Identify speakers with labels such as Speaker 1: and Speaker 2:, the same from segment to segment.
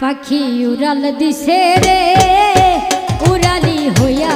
Speaker 1: পাখি উড়াল দিশে রে উড়ালি হইয়া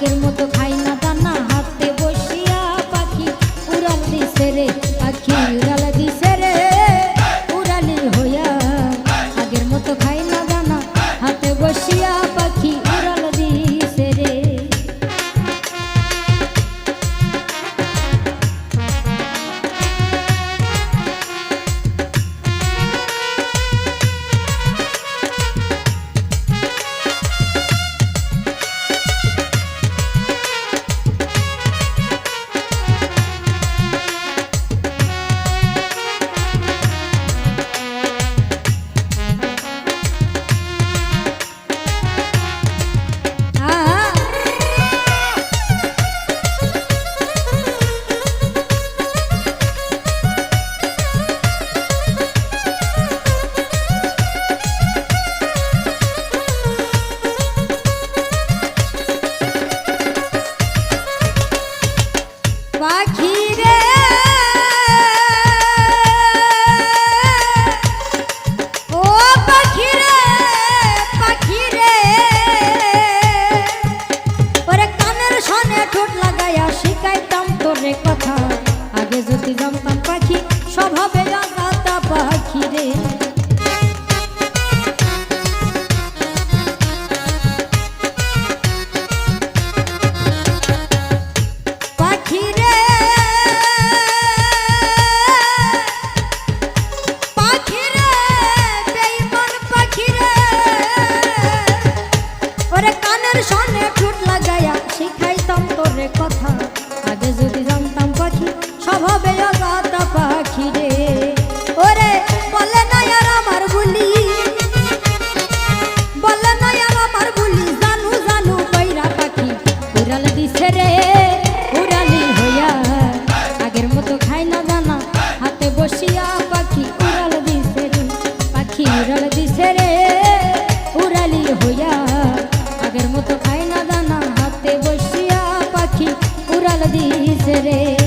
Speaker 1: আগের মতো উড়াল দিছে রে উড়ালি আগের মতো খাই না দানা বসিয়া পাখি দিছে রে।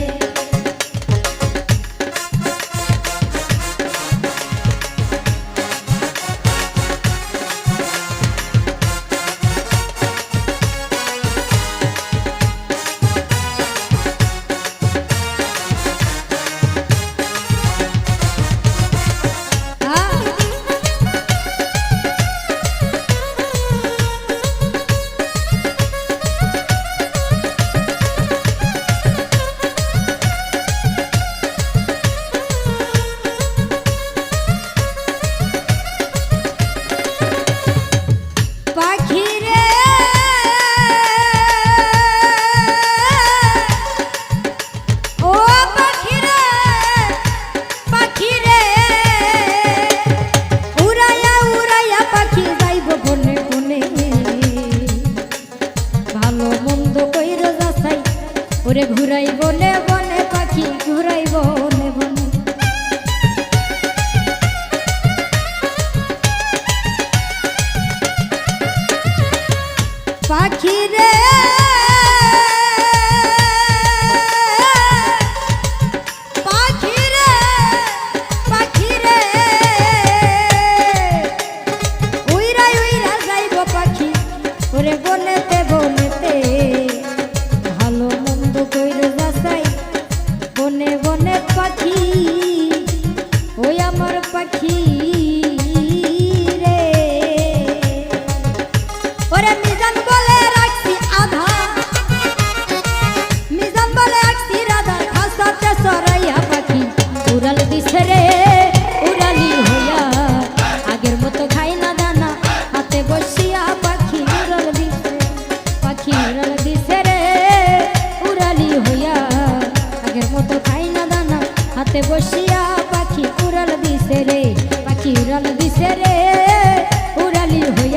Speaker 1: পাখি গাছে বসিয়া পাখি উড়াল দিছে রে পাখি উড়াল দিছে রে উড়ালি হই